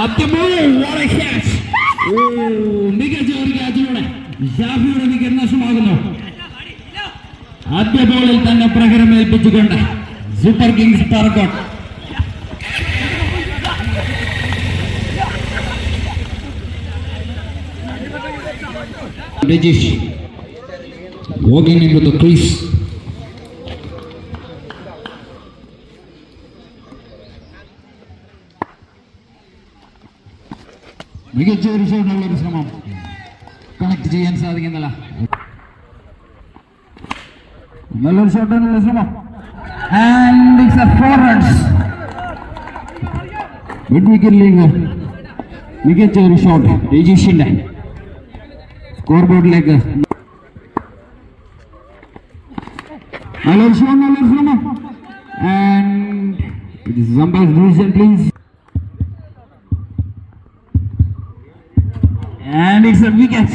ആദ്യമേ catch. ഓ, മികച്ച ഷാഫിയുടെ വിക്കറ്റ് നഷ്ടമാകുന്നു ആദ്യ ബോളിൽ തന്നെ പ്രകടമേൽപ്പിച്ചുകൊണ്ട് super kings Parakkode. Rajeesh walking crease. മികച്ച ഒരു ശ്രമം. ചെയ്യാൻ സാധിക്കുന്നില്ല നല്ലൊരു ഷോട്ടിനുള്ള ശ്രമം and it's a four runs mid വിക്കറ്റിലേക്ക് മികച്ച ഒരു ഷോട്ട് രജീഷിന്റെ സ്കോർ ബോർഡിലേക്ക് നല്ലൊരു ഷോട്ട് നല്ലൊരു ശ്രമം and it is സംബൈസ് decision please And it's a wicket.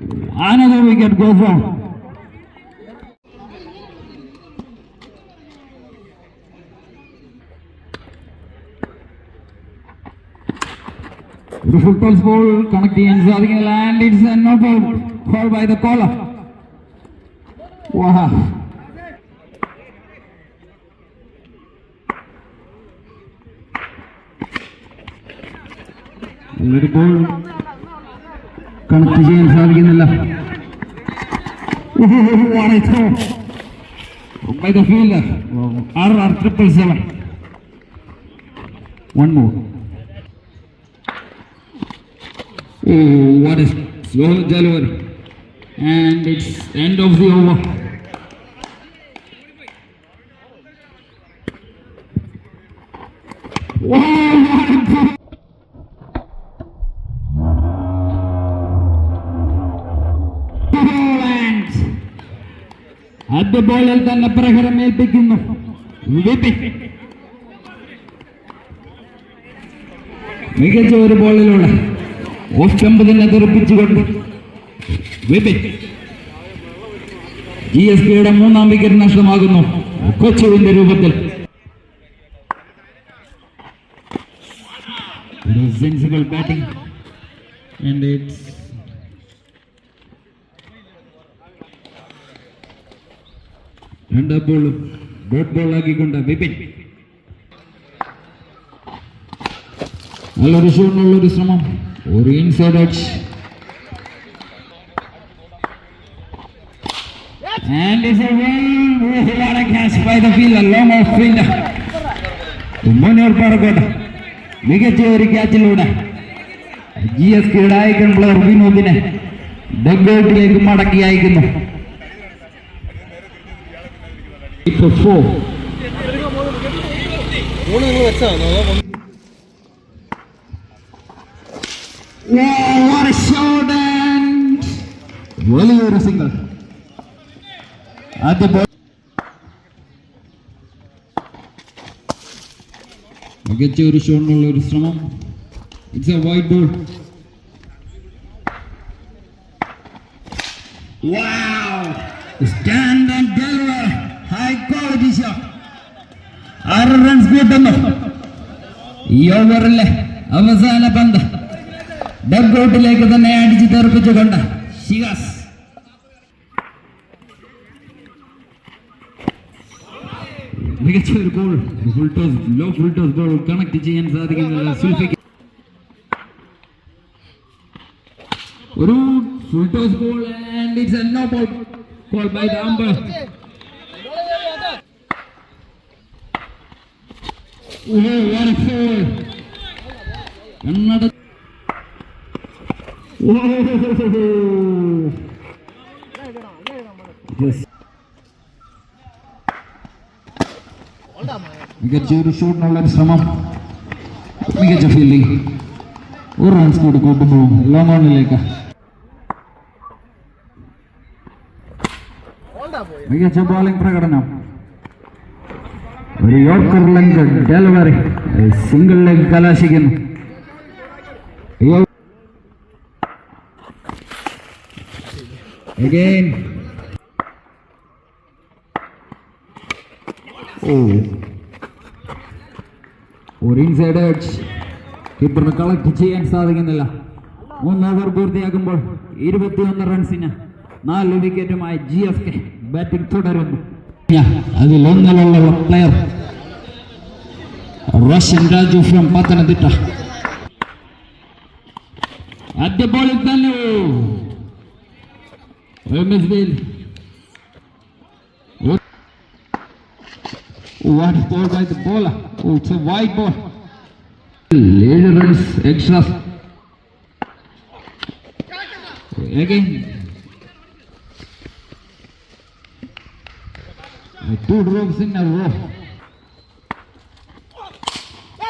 Another wicket goes wrong. The football's ball connecting and serving and it's a no ball. call by the caller. Wow. Little ball connect ചെയ്യാൻ സാധിക്കുന്നില്ല What a throw. By the fielder. RR triple seven. One more. Oh, what a slow delivery. And it's end of the over. Wow, ആദ്യ തന്നെ പ്രഹരം ഏൽപ്പിക്കുന്നു. മികച്ച ഒരു ബോളിലൂടെ off സ്റ്റമ്പതിനെ തെറിപ്പിച്ചുകൊണ്ട് വിപിൻ ജി എസ് പിയുടെ മൂന്നാം വിക്കറ്റ് നഷ്ടമാകുന്നു. കൊച്ചുവിന്റെ രൂപത്തിൽ. സെൻസിബിൾ ബാറ്റിംഗ് ആൻഡ് ഇറ്റ്സ് രണ്ടാം ബോളും ഡോട്ട് ബോൾ ആക്കിക്കൊണ്ട് വിപിൻ. നല്ലൊരു ഷോട്ടിനുള്ളൊരു ശ്രമം. ഒരു inside edge And it's a well, lot of catch by the fielder, long off fielder. മുന്നോർ പറക്കോട്ടെ. മികച്ച ഒരു ക്യാച്ചിലൂടെ ജി എസ് ഐക്കൺ പ്ലെയർ വിനോദിനെ ഡഗ്ഔട്ടിലേക്ക് മടക്കി അയക്കുന്നു. ഇപ്പൊ ഫോർ ഫോണ് നിങ്ങൾ വെച്ചാണോ അതോ കൊണ്ട് Wow, what a shot and വലിയൊരു സിംഗിൾ ആദ്യ ബോൾ മികച്ച ഒരു ഷോട്ടിനുള്ള ഒരു ശ്രമം it's a white ball stand and deliver high quality shot ആറ് റൺസ് കൂട്ടുന്നു ഈ ഓവറിലെ അവസാന പന്ത് ഡഗ്ഔട്ടിലേക്ക് തന്നെ അടിച്ചു തെറിപ്പിച്ചുകൊണ്ട് ഷിയാസ് മികച്ച ഒരു goal full toss low full toss goal connect ചെയ്യാൻ സാധിക്കുന്നില്ല സുൽഫിക്ക് ഒരു full toss goal and it's a no ball call by the കണ്ണട മികച്ച ഒരു ഷൂട്ടിനുള്ള ശ്രമം. മികച്ച ഫീൽഡിംഗ് ഒരു റൺസ് കൂടി കൂട്ടുമ്പോഴും ലോങ് ഓണിലേക്ക് മികച്ച ബോളിംഗ് പ്രകടനം. ഒരു yorker length delivery single leg കലാശിക്കുന്നു. Again. Oh. ഒരു ഇൻസൈഡ് എഡ്ജ് കീപ്പറിന് കളക്ട് ചെയ്യാൻ സാധിക്കുന്നില്ല. മൂന്ന് ഓവർ പൂർത്തിയാക്കുമ്പോൾ ഇരുപത്തിയൊന്ന് റൺസിന് നാല് വിക്കറ്റുമായി ജി എഫ് കെ ബാറ്റിംഗ് തുടരുന്നു. അതിലൊന്നിലുള്ള player Russian Raju from Patanadita. At the ball iddallu. Miss Bill. What is ball by the bowler. Oh, it's a wide ball. Later runs extra. Again. Two drops in a row.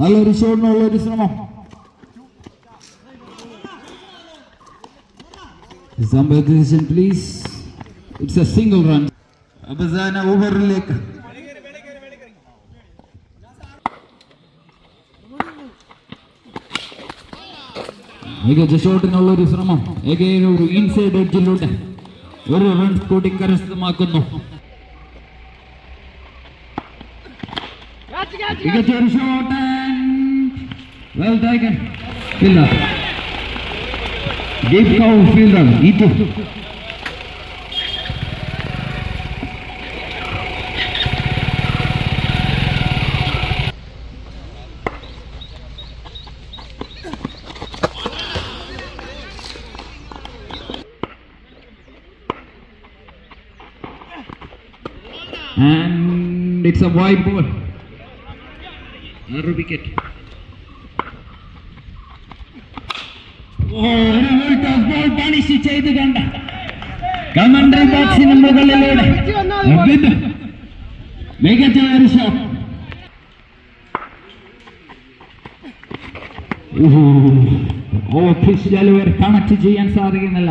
നല്ലൊരു ഷോട്ടിനുള്ള ഒരു ശ്രമം please it's a single run single run. അവസാന ഓവറിലേക്ക് മികച്ച ഷോട്ടിനുള്ള ഒരു ശ്രമം again ഒരു ഇൻസൈഡ് എഡ്ജിലൂടെ ഒരു റൺ കൂടി കരസ്ഥമാക്കുന്നു. മികച്ച ഒരു shot Well taken. Fielder. Give cow fielder. Itu. And it's a wide ball. Another wicket. ആറ് വിക്കറ്റ് ബോൾ പണിഷ് ചെയ്ത് കണ്ട. കമൻഡറി ബോക്സിന് മുകളിലൂടെ. മികച്ച ഒരു ഷോട്ട് ഓഫീഷ്യൽ ഒരു കണക്ട് ചെയ്യാൻ സാധിക്കുന്നില്ല.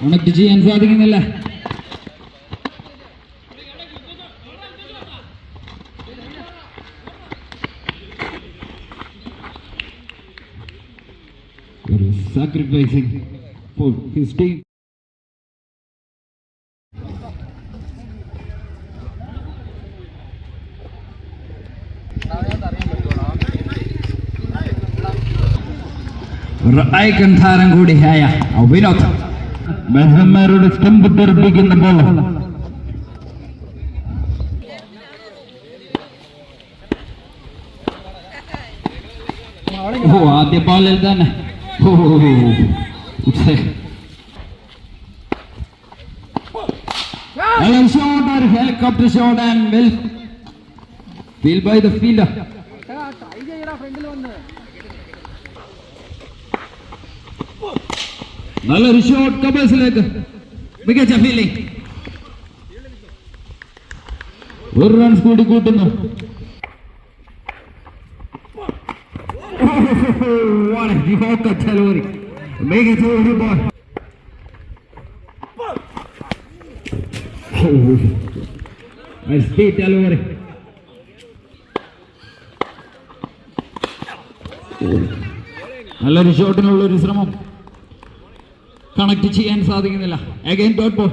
കണക്ട് ചെയ്യാൻ സാധിക്കുന്നില്ല. ഒരു സാക്രിഫൈസിങ് ഫോർ ഹിസ് ടീം ഒരു ഐക്കൺ താരം കൂടിയായ വിനോദ് ബഹന്മാരുടെ സ്റ്റംപ് തെറിപ്പിക്കുന്ന ബോൾ ഓ ആദ്യ ബോളിൽ തന്നെ helicopter shot and well field by the fielder നല്ലൊരു ഷോട്ട് കബേഴ്സിലേക്ക് മികച്ച ഫീലിംഗ് ഒരു റൺസ് കൂടി കൂട്ടുന്നു. ചെലവരി മികച്ച ഒരു ബോൾ സ്പീഡ് ഡെലിവറി നല്ലൊരു ഷോട്ടിനുള്ള ഒരു ശ്രമം. കണക്ട് ചെയ്യാൻ സാധിക്കുന്നില്ല. Again dot ball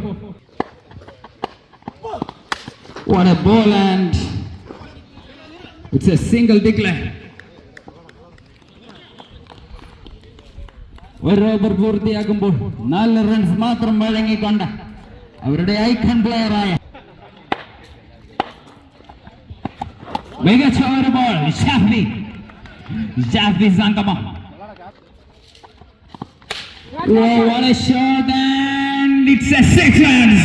What a ball and it's a single declare. ഒരു ഓവർ പൂർത്തിയാക്കുമ്പോൾ നാല് റൺസ് മാത്രം വഴങ്ങിക്കൊണ്ട് അവരുടെ ഐക്കൺ പ്ലെയറായ മികച്ച ഒരു ബോൾ ഷാഫി. ഷാഫി സംഗമം. Oh, what a shot and it's a six runs.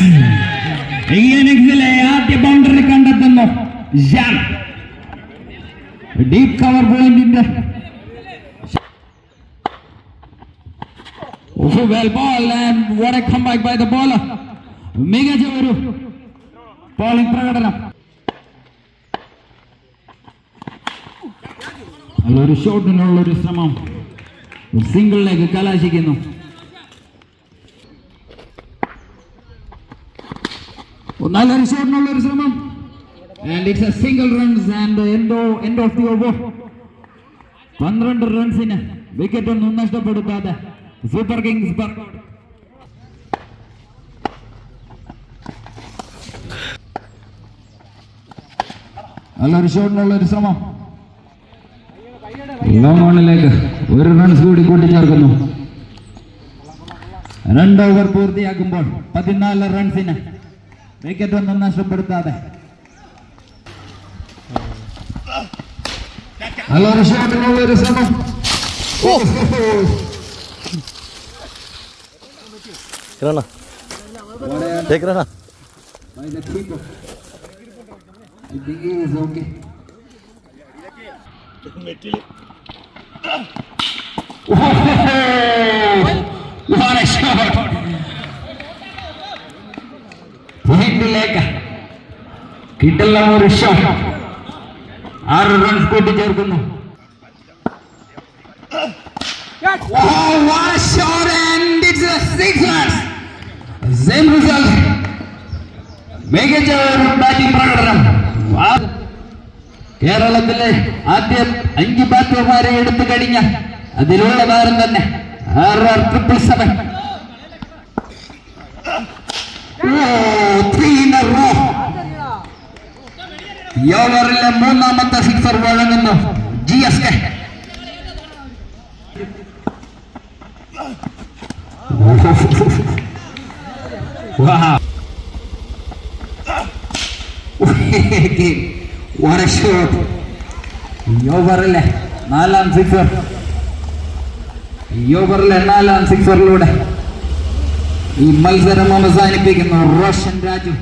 ആദ്യ ബൗണ്ടറി കണ്ടെത്തുന്നു. ഡീപ് കവർ പോയിന്റിന്റെ well ball and what a comeback by the bowler. മികച്ച ഒരു ബോളിംഗ് പ്രകടനം. ഒരു ഷോട്ടിനുള്ള ഒരു ശ്രമം സിംഗിളിലേക്ക് കലാശിക്കുന്നു നല്ലൊരു ഷോട്ടിനുള്ള ഒരു ശ്രമം and it's a single runs and endo end of the over പന്ത്രണ്ട് റൺസിന് വിക്കറ്റ് ഒന്നും നഷ്ടപ്പെടുത്താതെ. സൂപ്പർ കിങ്സ് പറക്കോട് നല്ലൊരു ഷോട്ടിനുള്ള ഒരു ശ്രമം. ലോങ് ഓണിലേക്ക്. ഒരു റൺസ് കൂടി കൂട്ടിച്ചേർക്കുന്നു. രണ്ട് ഓവർ പൂർത്തിയാക്കുമ്പോൾ പതിനാല് റൺസിന് വിക്കറ്റ് ഒന്നും നഷ്ടപ്പെടുത്താതെ. നല്ലൊരു ഷോട്ടിനുള്ള ഒരു ശ്രമം. What a shot! പോയിന്റിലേക്ക് കിട്ടില്ല ഒരു ഷോട്ട് ആറ് റൺസ് കൂട്ടിച്ചേർക്കുന്നു Oh, what a shot and it's a six runs. Same result മികച്ച ഒരു ബാറ്റിംഗ് പ്രകടനം. കേരളത്തിലെ ആദ്യ അഞ്ച് ബാറ്റർമാരെ എടുത്തു കഴിഞ്ഞ അതിലുള്ള താരം തന്നെ ആർ ആർ ട്രിപ്പിൾ സെവൻ ഈ ഓവറിലെ മൂന്നാമത്തെ sixer വഴങ്ങുന്നു. G S K Wow. What a shot. ഈ ഓവറിലെ നാലാം സിക്സർ ഈ ഓവറിലെ നാലാം സിക്സറിലൂടെ ഈ മത്സരം അവസാനിപ്പിക്കുന്നു റോഷൻ രാജു